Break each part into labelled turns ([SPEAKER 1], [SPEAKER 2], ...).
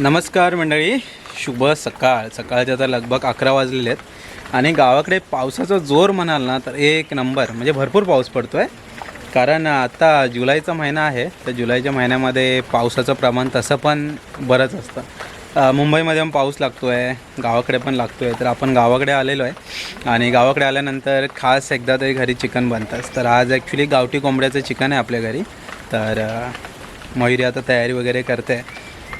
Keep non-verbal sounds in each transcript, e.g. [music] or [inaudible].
[SPEAKER 1] नमस्कार मंडळी. शुभ सकाळ. सकाळचे आता लगभग अकरा वाजलेले आहेत. आणि गावाकडे पावसाचा जोर म्हणाल ना तर एक नंबर. म्हणजे भरपूर पाऊस पडतो आहे कारण आता जुलैचा महिना आहे. तर जुलैच्या महिन्यामध्ये पावसाचं प्रमाण तसं पण बरंच असतं. मुंबईमध्ये पण पाऊस लागतो आहे गावाकडे पण लागतो आहे तर आपण गावाकडे आलेलो आहे. आणि गावाकडे आल्यानंतर खास एकदा तरी घरी चिकन बनतंच तर आज ॲक्च्युली गावठी कोंबड्याचं चिकन आहे आपल्या घरी. तर मयुरी आता तयारी वगैरे करते.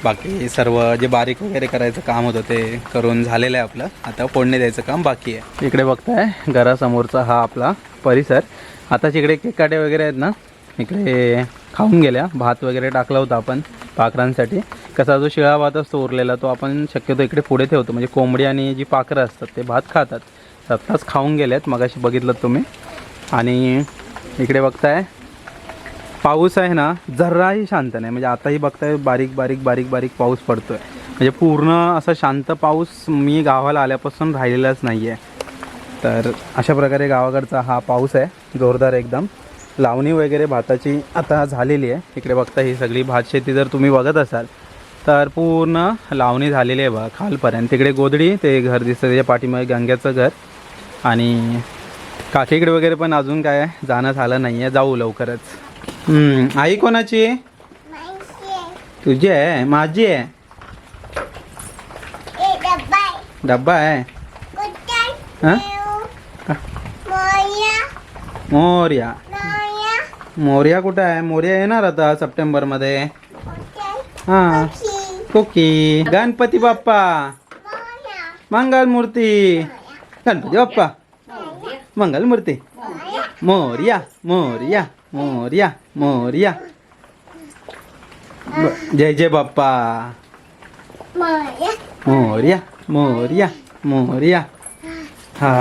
[SPEAKER 1] बाकी सर्व जे बारीक वगैरे करायचं काम होतं ते करून झालेलं आहे आपलं. आता फोडणी द्यायचं काम बाकी आहे. इकडे बघताय घरासमोरचा हा आपला परिसर. आताच इकडे केकाटे वगैरे आहेत ना इकडे खाऊन गेल्या. भात वगैरे टाकला होता आपण पाखरांसाठी. कसा जो शिळा भात असतो उरलेला तो आपण शक्यतो इकडे पुढे ठेवतो. म्हणजे कोंबडी आणि जी पाखरं असतात ते भात खातात. आत्ताच खाऊन गेलेत मगाशी बघितलं तुम्ही. आणि इकडे बघताय पाऊस आहे ना जराही शांत नाही. म्हणजे आताही बघताय बारीक बारीक बारीक बारीक पाऊस पडतोय. म्हणजे पूर्ण असा शांत पाऊस मी गावाला आल्यापासून राहिलेलाच नाही आहे तर अशा प्रकारे गावाकडचा हा पाऊस आहे जोरदार एकदम. लावणी वगैरे भाताची आता झालेली आहे. इकडे बघता ही सगळी भात शेती जर तुम्ही बघत असाल तर पूर्ण लावणी झालेली आहे बघा खालपर्यंत. तिकडे गोदडी ते घर दिसतं त्याच्या पाठीमागे गंग्याचं घर. आणि काकीकडे वगैरे पण अजून काय जाणं झालं नाही आहे जाऊ लवकरच. हम्म, आई कोणाची आहे? तुझी आहे? माझी आहे? डब्बा आहे. हां? मोर्या. मोर्या. कुठं आहे? मोर्या येणार आता सप्टेंबरमध्ये हां. कुकी. गणपती बाप्पा. मंगलमूर्ती. गणपती बाप्पा. मंगलमूर्ती. मोर्या मोर्या मोर्या मोर्या. जय जय बाप्पा. मोर्या. मोर्या मोर्या हा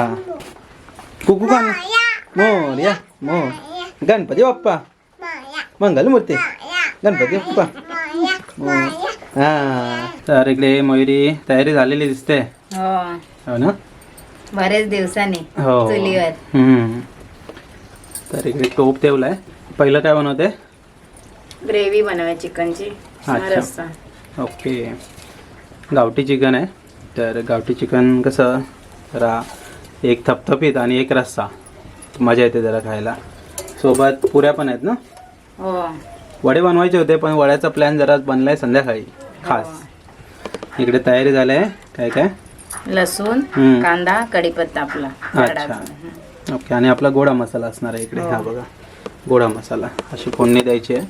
[SPEAKER 1] कुकू का मोर्या मो गणपती बाप्पा. मंगलमूर्ती. गणपती बाप्पा. हा तर इकडे मयुरी तयारी झालेली दिसते.
[SPEAKER 2] हो.
[SPEAKER 1] हो ना?
[SPEAKER 2] बरेच दिवसांनी.
[SPEAKER 1] हो.
[SPEAKER 2] चुलीवर.
[SPEAKER 1] हम्म. तर इकडे टोप ठेवलाय. पहिलं काय बनवते?
[SPEAKER 2] ग्रेव्ही बनवाय चिकनची.
[SPEAKER 1] अच्छा. ओके. गावठी चिकन आहे. तर गावठी चिकन कसं? जरा एक थपथपीत आणि एक रस्सा. मजा येते जरा खायला. सोबत पुऱ्या पण आहेत ना?
[SPEAKER 2] हो.
[SPEAKER 1] वडे बनवायचे होते पण वड्याचा प्लॅन जरा बनलाय संध्याकाळी. खास. इकडे तयारी झाली आहे. काय काय?
[SPEAKER 2] लसूण. कांदा कढीपत्ता आपला.
[SPEAKER 1] अच्छा. ओके आणि आपला गोडा मसाला असणार आहे इकडे.
[SPEAKER 2] हो.
[SPEAKER 1] हा बघा. गोडा मसाला. अशी फोडणी द्यायची आहे.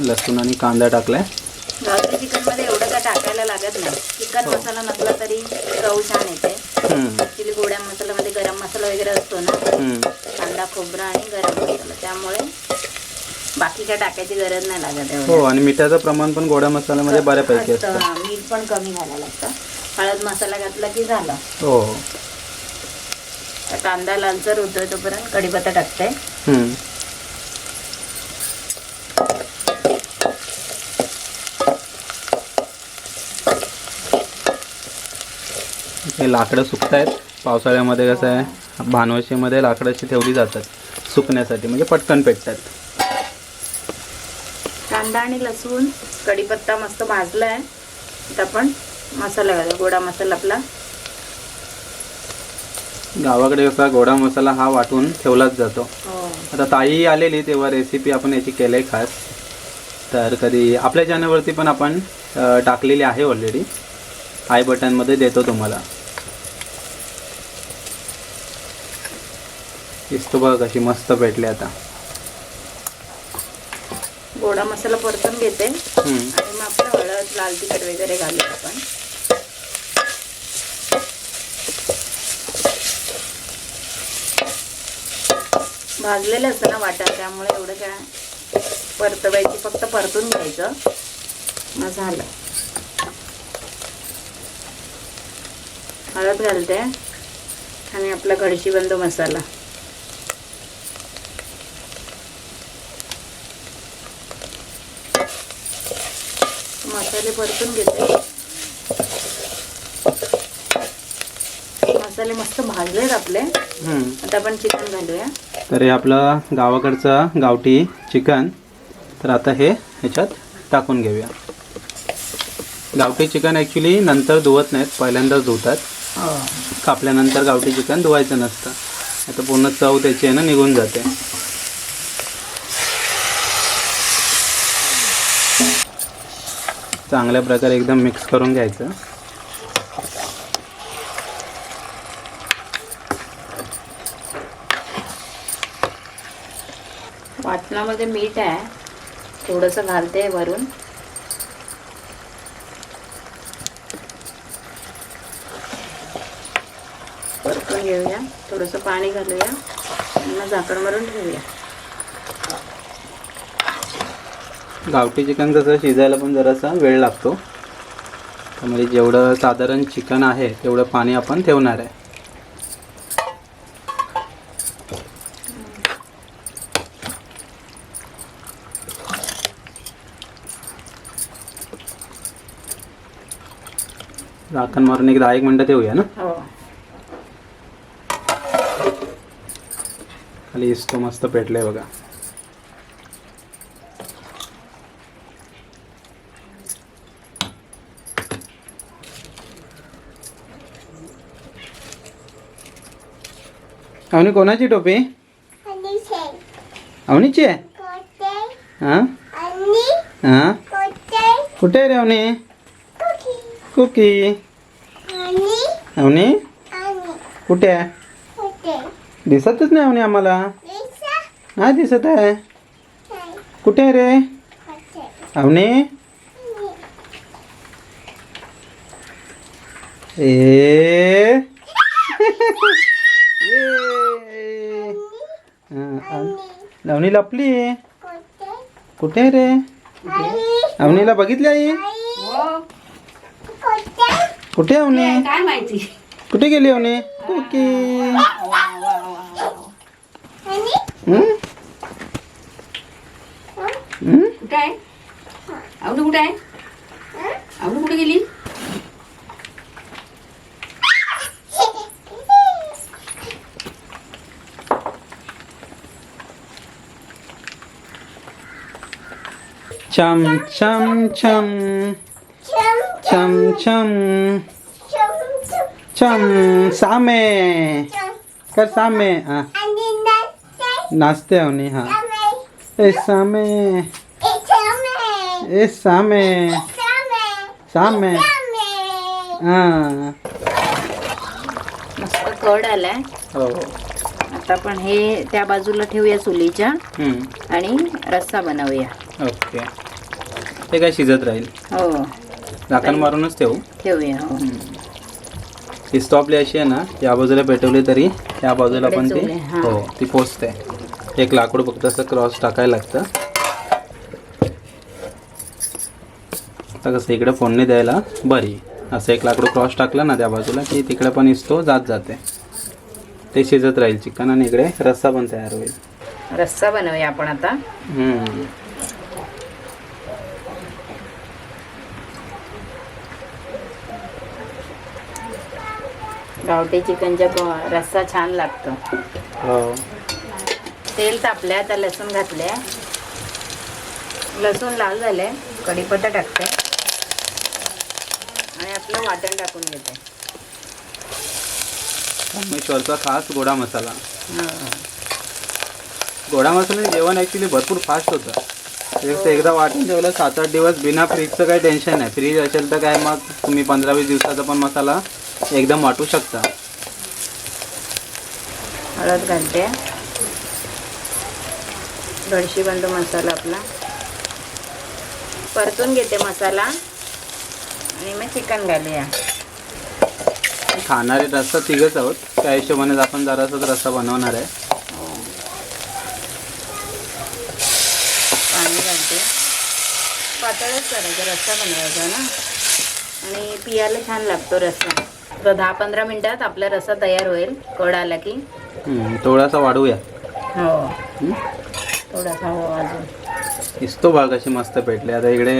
[SPEAKER 1] लसूण आणि कांदा टाकलाय.
[SPEAKER 2] गावठी चिकनमध्ये एवढं काय टाकायला लागत नाही? चिकन
[SPEAKER 1] हो.
[SPEAKER 2] मसाला नसला तरी चव छान येते. ऍक्च्युली गोड्या मसाल्यामध्ये गरम मसाला वगैरे असतो ना. कांदा खोबरा आणि गरम मसाला. त्यामुळे बाकी काय टाकायची गरज नाही लागत
[SPEAKER 1] हो आणि मिठाचं प्रमाण पण गोडा मसाल्यामध्ये बऱ्यापैकी
[SPEAKER 2] असतं, मीठ पण कमी घालायला लागतं. हळद मसाला घातला की झालं.
[SPEAKER 1] हो
[SPEAKER 2] तर कांदा लालसर होतोय तोपर्यंत कढीपत्ता टाकते.
[SPEAKER 1] हे लाकडं सुकतायत. पावसाळ्यामध्ये कसं आहे भानवशीमध्ये लाकडं अशी ठेवली जातात सुकण्यासाठी म्हणजे पटकन पेटतात.
[SPEAKER 2] कांदा आणि लसूण कढीपत्ता मस्त भाजलाय. आता आपण मसाला घालू गोडा मसाला आपला.
[SPEAKER 1] गावाकडे कसा गोडा मसाला हा वाटून ठेवलाच जातो.
[SPEAKER 2] हो.
[SPEAKER 1] आता ताई आलेली तेव्हा रेसिपी आपण याची केली आहे खास. तर कधी आपल्या चॅनलवरती पण आपण टाकलेली आहे ऑलरेडी आय बटनमध्ये देतो तुम्हाला. दिसतो बघ कशी मस्त भेटली आता.
[SPEAKER 2] गोडा मसाला परतून घेते. आणि. मग आपलं हळद लाल तिखट वगैरे घालू आपण. भाजलेलं असतं ना वाटण त्यामुळे एवढं काय परतवायची फक्त परतून घ्यायचं. मग झालं. हळद घालते आणि आपला गडशीबंद मसाला. मसाले परतून घेते. मसाले मस्त भाजलेत आपले. आता आपण चिकन घालूया.
[SPEAKER 1] तर हे आपलं गावाकडचं गावठी चिकन. तर आता हे ह्याच्यात टाकून घेऊया. गावठी चिकन ॲक्च्युली नंतर धुवत नाहीत पहिल्यांदाच धुतात. कापल्यानंतर गावठी चिकन धुवायचं नसतं. आता पूर्ण चव त्याची आहे ना निघून जाते. चांगल्या प्रकारे एकदम मिक्स करून घ्यायचं.
[SPEAKER 2] वाटणामध्ये मीठ आहे. थोडंसं घालते वरून. परतून घेऊया. थोडंसं पाणी घालूया. आणि झाकण मारून ठेवूया.
[SPEAKER 1] गावठी चिकन कसं शिजायला पण जरासा वेळ लागतो. त्यामुळे जेवढं साधारण चिकन आहे तेवढं पाणी आपण ठेवणार आहे. झाकण मारून एक दहा एक मिनटं ठेवूया ना?
[SPEAKER 2] हो.
[SPEAKER 1] खाली इस्तो मस्त पेटलंय बघा. अवनी कोणाची टोपी? अवनीची आहे? हा? हा? कुठे आहे रे अवनी? कुकी? अवनी? कुठे? आहे दिसतच नाही अवनी आम्हाला. नाही दिसत आहे. कुठे आहे रे अवनी? ए. अवनी? लपली. कुठे? रे? अवनीला बघितली आई? कुठे आहे अवनी
[SPEAKER 2] काय माहिती?
[SPEAKER 1] कुठे गेली अवनी कुकी हम्म? हम्म?
[SPEAKER 2] कुठे आहे? आवडू कुठे आहे? आवडू कुठे गेली?
[SPEAKER 1] छम छम छम छम छम छम सामे कर सामे हा नाचते अवनी हा ए सामे ए सामे सामे हा
[SPEAKER 2] मस्त कड आलाय.
[SPEAKER 1] हो.
[SPEAKER 2] आता आपण हे त्या बाजूला ठेवूया चुलीच्या. आणि रस्सा बनवूया.
[SPEAKER 1] ओके. ते काय शिजत राहील?
[SPEAKER 2] हो.
[SPEAKER 1] झाकण मारूनच ठेवू.
[SPEAKER 2] ठेवूया हो.
[SPEAKER 1] ही आपली अशी आहे ना या बाजूला पेटवली तरी त्या बाजूला पण ती
[SPEAKER 2] हा.
[SPEAKER 1] हो ती पोचते. एक लाकूड फक्त असं क्रॉस टाकायला लागतं. आता कसं इकडे फोडणी द्यायला बरी. असं एक लाकूड क्रॉस टाकलं ना त्या बाजूला की तिकडे पण इस्तो जात जाते. ते शिजत राहील चिकन आणि इकडे रस्सा पण तयार होईल.
[SPEAKER 2] रस्सा बनवूया आपण आता.
[SPEAKER 1] हम्म.
[SPEAKER 2] गावठी चिकनच्या रस्सा छान लागतो.
[SPEAKER 1] हो.
[SPEAKER 2] तेल तापले आता लसूण घातले लसूण लाल झाले कढीपत्ता टाकते. आणि आपलं वाटण टाकून घेते.
[SPEAKER 1] रामेश्वरचा खास गोडा मसाला. गोडा मसाल्याने जेवण ॲक्च्युली भरपूर फास्ट होतं. एकदा वाटून ठेवलं सात आठ दिवस बिना फ्रीजचं काही टेन्शन नाही. फ्रीज असेल तर काय मग तुम्ही पंधरा वीस दिवसाचा पण मसाला एकदम वाटू शकता.
[SPEAKER 2] हळद घालते. गडशी बंद मसाला आपला. परतून घेते मसाला. आणि मग चिकन घालूया.
[SPEAKER 1] खाणारे रस्सा तिघच आहोत. त्या हिशोबाने आपण जरासाच रस्सा बनवणार आहे.
[SPEAKER 2] पाणी घालते. पातळच करायचं रस्सा बनवायचा ना. आणि पियाला छान लागतो रस्सा. तर दहा पंधरा मिनिटात आपला रस्सा तयार होईल. कड आला की.
[SPEAKER 1] थोडासा वाढवूया
[SPEAKER 2] हो? थोडासा हो अजून.
[SPEAKER 1] भाग अशी मस्त पेटले. आता इकडे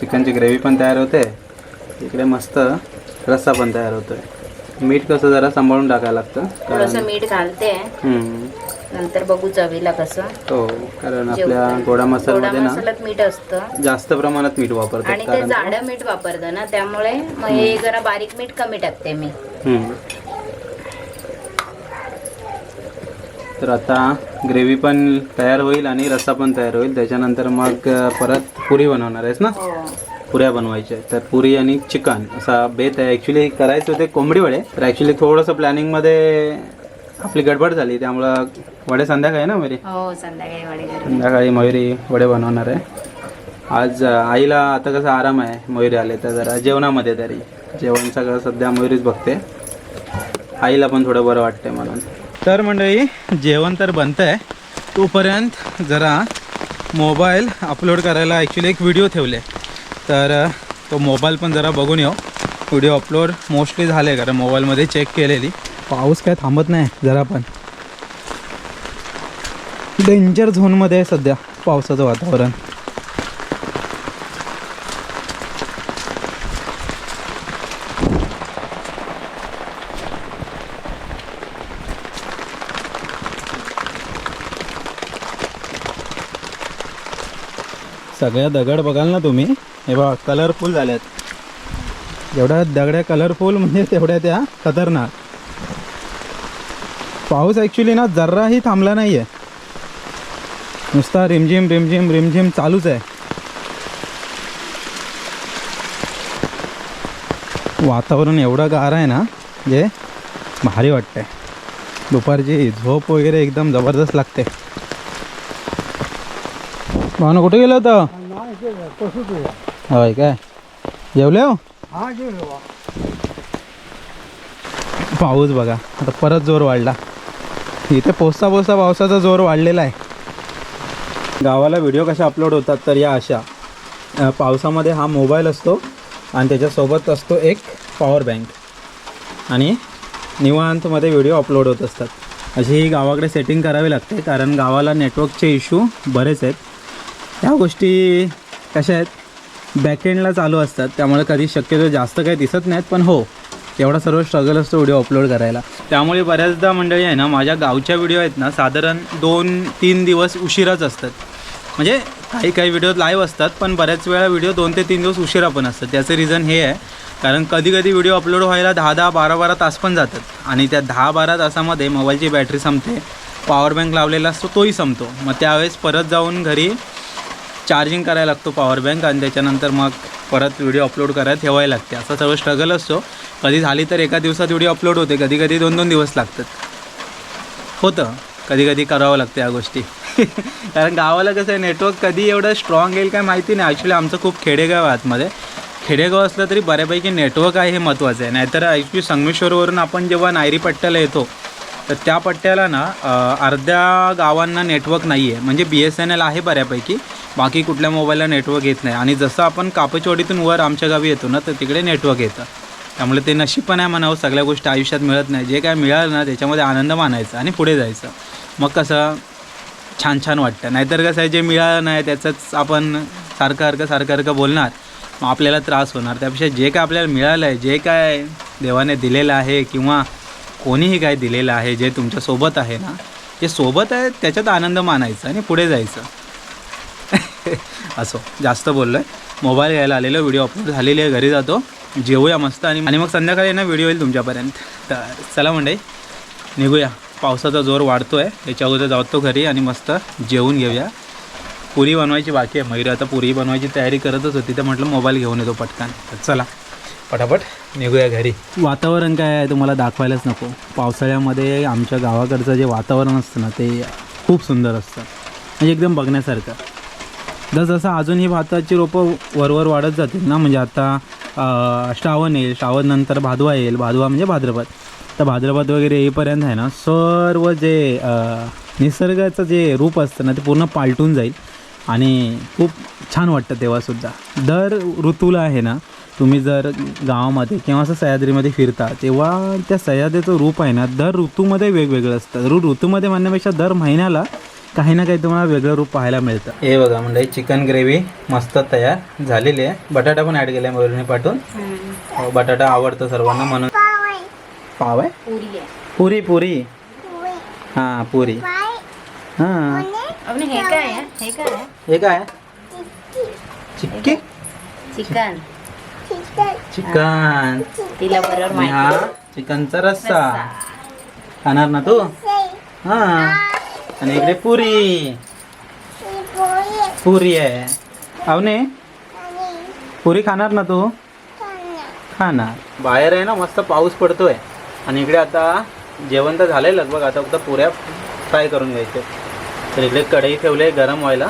[SPEAKER 1] चिकनची ग्रेव्ही पण तयार होते. इकडे मस्त रस्सा पण तयार होतोय. मीठ कसं जरा सांभाळून टाकायला लागतं
[SPEAKER 2] थोडंसं मीठ घालते. नंतर बघू चवीला कसं.
[SPEAKER 1] हो कारण आपल्या गोडा
[SPEAKER 2] गोडा
[SPEAKER 1] मसाल्यामध्ये ना
[SPEAKER 2] मसाल्यात मीठ असतं.
[SPEAKER 1] जास्त प्रमाणात मीठ वापरतात
[SPEAKER 2] आणि ते
[SPEAKER 1] कारण
[SPEAKER 2] जाडं मीठ वापरतं ना त्यामुळे मग हे जरा बारीक मीठ कमी टाकते मी.
[SPEAKER 1] हम्म. तर आता ग्रेव्ही पण तयार होईल आणि रस्सा पण तयार होईल. त्याच्यानंतर मग अ, परत पुरी बनवणार आहेस ना?
[SPEAKER 2] हो.
[SPEAKER 1] पुऱ्या बनवायच्या आहेत. तर पुरी आणि चिकन असा बेत आहे. ॲक्च्युली करायचे होते कोंबडी वडे तर ॲक्च्युली थोडंसं प्लॅनिंगमध्ये आपली गडबड झाली त्यामुळं वडे संध्याकाळी ना मेरी?
[SPEAKER 2] हो संध्याकाळी वडे करू.
[SPEAKER 1] संध्याकाळी मयुरी वडे बनवणार आहे. आज अ, आईला आता कसं आराम आहे मयुरी आले तर जरा जेवणामध्ये तरी. जेवण सगळं सध्या मयुरीच बघते. आईला पण थोडं बरं वाटतंय म्हणून. तर मंडळी जेवण तर बनतं आहे तोपर्यंत जरा मोबाईल अपलोड करायला ॲक्च्युली एक व्हिडिओ ठेवले. तर अ, तो मोबाईल पण जरा बघून येऊ. व्हिडिओ अपलोड मोस्टली झाले कारण मोबाईलमध्ये चेक केलेली. पाऊस काय थांबत नाही जरा पण. डेंजर झोनमध्ये आहे सध्या पावसाचं वातावरण. सगळ्या दगड बघाल ना तुम्ही? हे बघा कलरफुल झाल्यात जेवढ्या दगड्या कलरफुल म्हणजे तेवढ्या त्या खतरनाक. पाऊस ॲक्च्युली ना जराही थांबला नाही आहे नुसता रिमझिम रिमझिम रिमझिम चालूच आहे. वातावरण एवढं गार आहे ना जे भारी वाटतंय. दुपारची झोप वगैरे एकदम जबरदस्त लागते. भावना कुठे गेलं होतं? होय काय? जेवले हो? पाऊस बघा आता परत जोर वाढला. इथे पोचता पोचता पावसाचा जोर वाढलेला आहे. गावाला व्हिडिओ कशा अपलोड होतात तर या अशा. पावसामध्ये हा मोबाईल असतो आणि त्याच्यासोबत असतो एक पॉवर बँक आणि निवांतमध्ये व्हिडिओ अपलोड होत असतात. अशी ही गावाकडे सेटिंग करावी लागते कारण गावाला नेटवर्कचे इश्यू बरेच आहेत. ह्या गोष्टी कशा आहेत? बॅकएंडला चालू असतात. त्यामुळे कधी शक्यतो जास्त काही दिसत नाहीत पण हो. एवढा सर्व स्ट्रगल असतो व्हिडिओ अपलोड करायला. त्यामुळे बऱ्याचदा मंडळी आहे ना माझ्या गावच्या व्हिडिओ आहेत ना साधारण दोन तीन दिवस उशिराच असतात. म्हणजे काही काही व्हिडिओ लाईव्ह असतात पण बऱ्याच वेळा व्हिडिओ दोन ते तीन दिवस उशिरा पण असतात. त्याचं रिझन हे आहे कारण कधी कधी व्हिडिओ अपलोड व्हायला दहा दहा बारा बारा तास पण जातात. आणि त्या दहा बारा तासामध्ये मोबाईलची बॅटरी संपते पॉवर बँक लावलेला असतो तोही संपतो. मग त्यावेळेस परत जाऊन घरी चार्जिंग करायला लागतो पॉवर बँक आणि त्याच्यानंतर मग परत व्हिडिओ अपलोड करायला ठेवायला लागते. असं सर्व स्ट्रगल असतो. कधी झाली तर एका दिवसात व्हिडिओ अपलोड होते कधी कधी दोन दोन दिवस लागतात. होतं. कधी कधी करावं लागतं या गोष्टी. [laughs] कारण गावाला कसं आहे नेटवर्क कधी एवढं स्ट्रॉंग येईल काय माहिती नाही. ॲक्च्युली आमचं खूप खेडेगाव आहे आतमध्ये. खेडेगाव असलं तरी बऱ्यापैकी नेटवर्क आहे हे महत्त्वाचं आहे. नाहीतर ॲक्च्युली संगमेश्वरवरून आपण जेव्हा नायरी पट्ट्याला येतो तर त्या पट्ट्याला ना अर्ध्या गावांना नेटवर्क नाही आहे म्हणजे बी एस एन एल आहे बऱ्यापैकी. बाकी कुठल्या मोबाईलला नेटवर्क येत नाही. आणि जसं आपण कापचवाडीतून वर आमच्या गावी येतो ना तर तिकडे नेटवर्क येतं. त्यामुळे ते नशीब पण आहे म्हणावं हो, सगळ्या गोष्टी आयुष्यात मिळत नाही. जे काय मिळालं ना त्याच्यामध्ये आनंद मानायचा आणि पुढे जायचं. मग कसं छान छान वाटतं. नाहीतर कसं आहे जे मिळालं नाही त्याचंच आपण सारखं सारखं सारखं सारखं बोलणार. मग आपल्याला त्रास होणार. त्यापेक्षा जे काय आपल्याला मिळालं आहे जे काय देवाने दिलेलं आहे किंवा कोणीही काय दिलेलं आहे जे तुमच्यासोबत आहे ना जे सोबत आहे त्याच्यात आनंद मानायचा आणि पुढे जायचं. [laughs] असो. जास्त बोललो आहे मोबाईल घ्यायला आलेलो व्हिडिओ अपलोड झालेली आहे घरी जातो. जेवूया मस्त आणि आणि मग संध्याकाळी ना व्हिडिओ येईल तुमच्यापर्यंत. तर चला म्हणजे निघूया. पावसाचा जोर वाढतो आहे याच्या अगोदर जातो घरी आणि मस्त जेवून घेऊया. पुरी बनवायची बाकी आहे. मयुरी आता पुरी बनवायची तयारी करतच होती. तर म्हटलं मोबाईल घेऊन येतो पटकन. तर चला पटापट निघूया घरी. वातावरण काय आहे तुम्हाला दाखवायलाच नको. पावसाळ्यामध्ये आमच्या गावाकडचं जे वातावरण असतं ना ते खूप सुंदर असतं. म्हणजे एकदम बघण्यासारखं. जसजसं अजून ही भाताची रोपं वरवर वाढत जातील ना म्हणजे आता श्रावण येईल श्रावण नंतर भादवा येईल भादवा म्हणजे भाद्रपद. तर भाद्रपद वगैरे येईपर्यंत आहे ना सर्व जे निसर्गाचं जे रूप असतं ना ते पूर्ण पालटून जाईल. आणि खूप छान वाटतं तेव्हासुद्धा दर ऋतूला आहे ना तुम्ही जर गावामध्ये किंवा असं सह्याद्रीमध्ये फिरता तेव्हा त्या सह्याद्रीचं रूप आहे ना दर ऋतूमध्ये वेगवेगळं असतं. ऋ ऋतूमध्ये म्हणण्यापेक्षा दर महिन्याला काही ना काही तुम्हाला वेगळं रूप पाहायला मिळतं. हे बघा म्हणजे चिकन ग्रेव्ही मस्त तयार झालेली आहे. बटाटा पण ॲड केला आहे मयुरीने पाठवून. हो, बटाटा आवडतो सर्वांना म्हणून. पाव आहे?
[SPEAKER 2] पुरी आहे.
[SPEAKER 1] पुरी पुरी. हां पुरी. हां.
[SPEAKER 2] हे काय आहे? हे काय आहे?
[SPEAKER 1] हे काय चिक्की.
[SPEAKER 2] चिकन.
[SPEAKER 1] चिकन.
[SPEAKER 2] तिला बरोबर
[SPEAKER 1] आणि
[SPEAKER 2] माहिती
[SPEAKER 1] हा चिकनचा रस्सा. खाणार ना तू? हा. आणि इकडे पुरी. पुरी आहे. अवने पुरी खाणार ना तू? खाणार. बाहेर आहे ना मस्त पाऊस पडतोय. आणि इकडे आता जेवण तर झालंय लगभग. आता फक्त पुऱ्या फ्राय करून घ्यायचे. तर इकडे कढई ठेवले गरम व्हायला.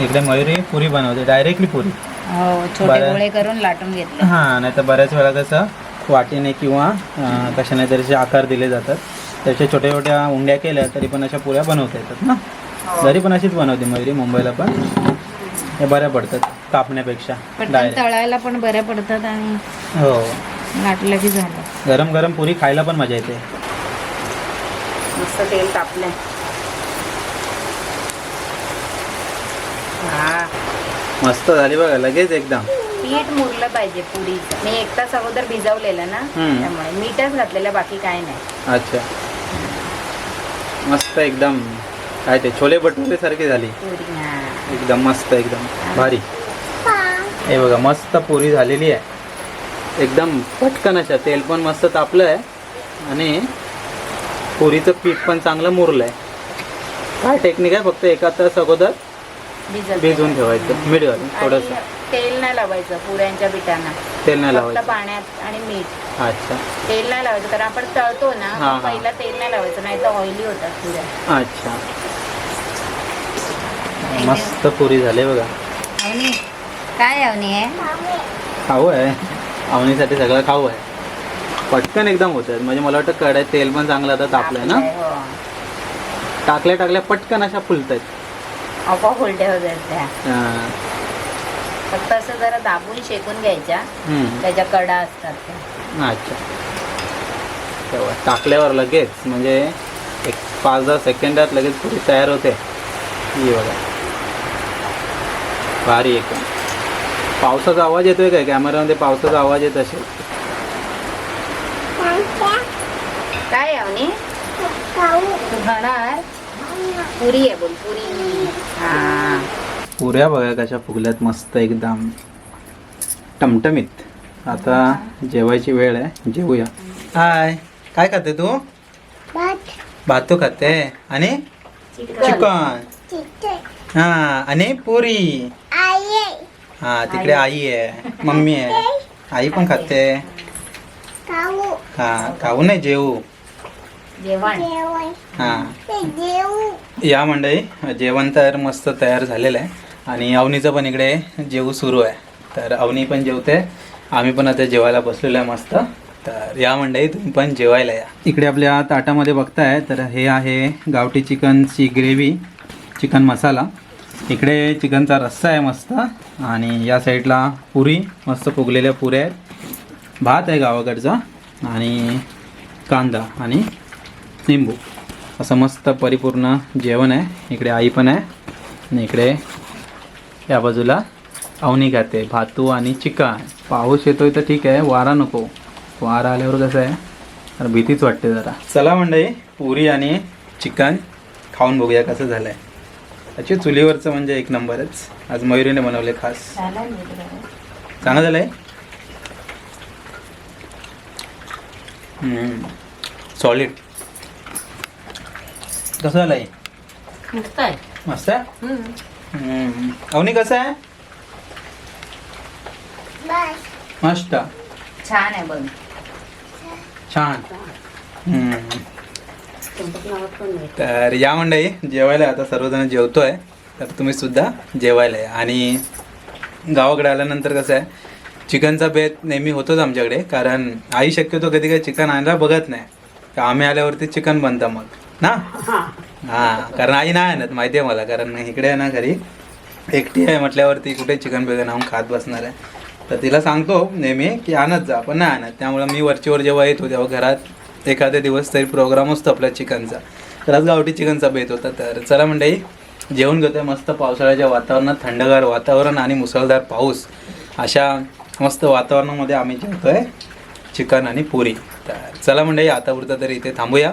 [SPEAKER 1] इकडे मयुरी पुरी बनवते. डायरेक्टली पुरी.
[SPEAKER 2] हो छोटे करून लाटून घेतले.
[SPEAKER 1] हां नाही तर बऱ्याच वेळा कसं वाटीने किंवा कशाने तरी आकार दिले जातात. त्याच्या छोट्या छोट्या उंड्या केल्या तरी पण अशा पुऱ्या बनवता येतात ना? घरी पण अशीच बनवते मयुरी मुंबईला पण. हे बऱ्या पडतात कापण्यापेक्षा डायरेक्ट
[SPEAKER 2] तळायला पण बऱ्या पडतात आणि
[SPEAKER 1] हो.
[SPEAKER 2] लाटलं की झालं.
[SPEAKER 1] गरम गरम पुरी खायला पण मजा येते.
[SPEAKER 2] मस्त तेल तापलंय हा.
[SPEAKER 1] मस्त झाली बघा लगेच एकदम.
[SPEAKER 2] पीठ मुरलं पाहिजे पुरीचं. मी एक तास अगोदर भिजवलेलं ना. त्यामुळे. मीठच घातलेलं बाकी काय नाही.
[SPEAKER 1] अच्छा. मस्त एकदम. काय ते छोले भटुरे सारखी झाली. एकदम मस्त एकदम. भारी. हे बघा मस्त पुरी झालेली आहे. एकदम पटकन अशा तेल पण मस्त तापलं आहे आणि पुरीचं पीठ पण चांगलं मुरलं आहे काय टेक्निक आहे फक्त एका तास अगोदर भिजवून ठेवायचं. मीठ घालून थोडंसं.
[SPEAKER 2] तेल नाही लावायचं पुऱ्यांच्या पिठांना.
[SPEAKER 1] तेल नाही
[SPEAKER 2] फक्त
[SPEAKER 1] लावायचं.
[SPEAKER 2] पाण्यात आणि मीठ.
[SPEAKER 1] अच्छा.
[SPEAKER 2] तेल नाही लावायचं कारण आपण तळतो ना
[SPEAKER 1] हा, हा.
[SPEAKER 2] पहिला तेल नाही लावायचं नाही तर ऑइली होतात पुऱ्या.
[SPEAKER 1] अच्छा. मस्त पुरी झाली बघा.
[SPEAKER 2] अवनी काय अवनी आहे?
[SPEAKER 1] खाऊ आहे. आवणीसाठी सगळं खाऊ आहे. पटकन एकदम होतात म्हणजे मला वाटतं कढाई तेल पण चांगलं आता तापलंय ना?
[SPEAKER 2] हो.
[SPEAKER 1] टाकल्या टाकल्या पटकन अशा फुलत आहेत
[SPEAKER 2] होतात त्या. फक्त असं जरा दाबून शेकून घ्यायच्या. त्याच्या कडा असतात त्या.
[SPEAKER 1] अच्छा. तेव्हा टाकल्यावर लगेच म्हणजे एक पाच दहा सेकंदात लगेच पुरी तयार होते. ही बघा. भारी एकदम पावसाचा आवाज येतोय काय? कॅमेरामध्ये पावसाचा आवाज येत असेल.
[SPEAKER 2] काय आहे अवनी? तू खाणार? पुरी आहे बोल पुरी. हा.
[SPEAKER 1] पुऱ्या बघा कशा फुगल्यात मस्त एकदम टमटमीत. आता जेवायची वेळ आहे जेवूया. हाय काय खाते तू? भातू. खाते? आणि? चिकन. हा आणि पुरी. हा तिकडे आई आहे मम्मी आहे. आई. पण खाते. हा खाऊ नाही जेवू
[SPEAKER 2] जेवण.
[SPEAKER 1] हा. या मंडळी जेवण तर मस्त तयार झालेलं आहे. आणि अवनीचं पण इकडे जेवू सुरू आहे. तर अवनी पण जेवते. आम्ही पण आता जेवायला बसलेलो आहे मस्त. तर या मंडळी तुम्ही पण जेवायला या. इकडे आपल्या ताटामध्ये बघताय तर हे आहे गावठी चिकनची ग्रेव्ही चिकन मसाला. इकडे चिकनचा रस्सा आहे मस्त. आणि या साईडला पुरी मस्त फुगलेल्या पुऱ्या आहेत. भात आहे गावाकडचा आणि कांदा आणि लिंबू असं मस्त परिपूर्ण जेवण आहे. इकडे आई पण आहे आणि इकडे या बाजूला अवनी खाते भातू आणि चिकन पाऊस येतोय तर ठीक आहे वारा नको. वारा आल्यावर कसं आहे? तर भीतीच वाटते जरा. चला मंडळी पुरी आणि चिकन खाऊन बघूया कसं झालं आहे त्याची चुलीवरचं म्हणजे एक नंबरच. आज मयुरीने बनवले खास. चांगलं झालं आहे सॉलिड कसं झालं आहे
[SPEAKER 2] मस्त आहे.
[SPEAKER 1] मस्त आहे? हम्म. अवनी कसं आहे? मस्त.
[SPEAKER 2] छान आहे बघ.
[SPEAKER 1] छान. हम्म. तर या मंडळी जेवायला आता सर्वजण जेवतोय. तर तुम्ही सुद्धा जेवायला या. आणि गावाकडे आल्यानंतर कसं आहे चिकनचा बेत नेहमी होतोच आमच्याकडे. कारण आई शक्यतो कधी काही चिकन आणायला बघत नाही. तर आम्ही आल्यावरती चिकन बनतं मग. ना? हां. कारण आई नाही आणत माहिती आहे मला कारण इकडे आहे ना घरी. एकटी आहे म्हटल्यावरती कुठे चिकन बिकन आणून खात बसणार आहे. तर तिला सांगतो नेहमी की आणत जा पण नाही आणत. त्यामुळं मी वरचीवर जेव्हा येतो तेव्हा घरात एखाद्या दिवस तरी प्रोग्राम असतो आपल्या चिकनचा तर आज गावठी चिकनचा बेत होता. तर चला मंडळी जेवण घेतोय मस्त पावसाळ्याच्या वातावरणात थंडगार वातावरण आणि मुसळधार पाऊस. अशा मस्त वातावरणामध्ये आम्ही जेवतोय चिकन आणि पुरी. तर चला मंडळी आतापुरतं तरी इथे थांबूया.